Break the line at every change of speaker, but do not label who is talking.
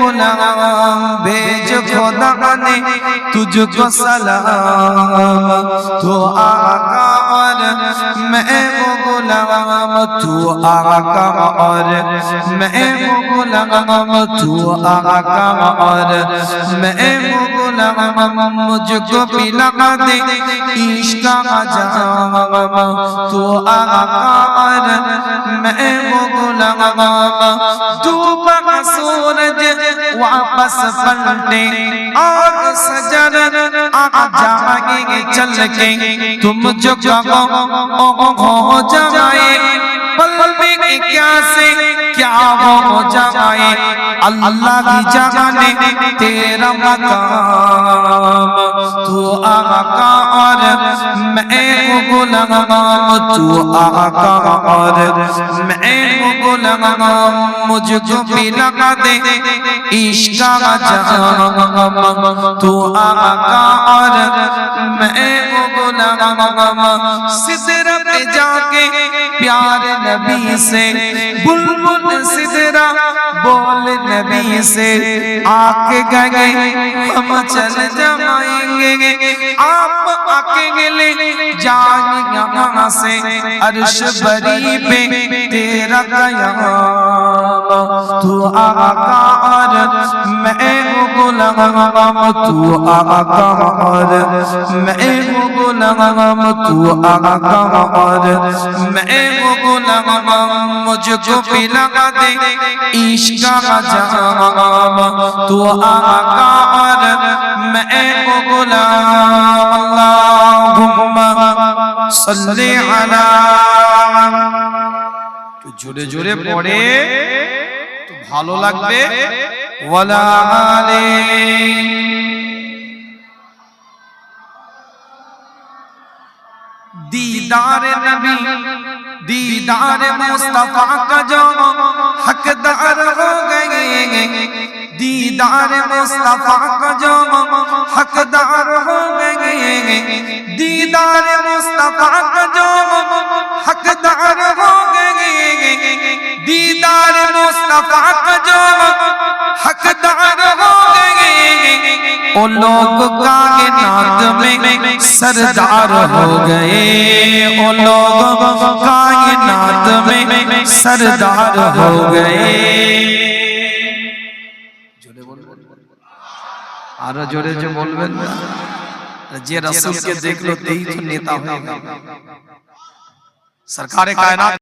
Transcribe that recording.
آقا اور میں وہ غلام بھیج خدا نے تجھ کو سلام تو آقا اور میں وہ غلام تو آقا اور میں وہ غلام تو آقا اور میں وہ غلام مجھ کو پلا دے عشق کا جام تو آقا اور میں وہ غلام تو کا سورج واپس پلٹے اور سجن آقا جائیں گے چل کے تم جو کہو ہو جاؤ۔ جائے۔ پل میں کیا سے کیا ہو جائے۔ اللہ کی جانے تیرا مقام۔ تو آقا اور میں غلام تو آقا اور میں غلام مجھ کو بھی لگا دے عشق کا جام تو آقا اور میں غلام سدر پہ جا کے پیار نبی سے بلبل سدرا بول نبی سے۔ آکے گئے ہم چل جائیں گے۔ آپ آکے گلے جان یہاں سے عرش بری پہ تیرا قیام۔ تو آقا اور تو آقار میں غلام تو آقار میں غلام مجھ کو پلا دے عشق کا جام تو آقار میں اللہم صلی علی جڑے جڑے پڑے تو بھالو لگ بے ولا عليه دیدار نبی دیدار مصطفیٰ کا جو حقدار ہو گئے دیدار مصطفیٰ کا جو حقدار ہو گئے دیدار مصطفیٰ کا جو حقدار ہو گئے دیدار مصطفیٰ کا جو وہ لوگ کائنات میں سردار ہو گئے۔ وہ لوگ کائنات میں سردار ہو گئے۔ آرہ جوڑے جو بول جی رسول کے دیکھ لو تیہی نیتا ہوئے۔ گا سرکار کائنات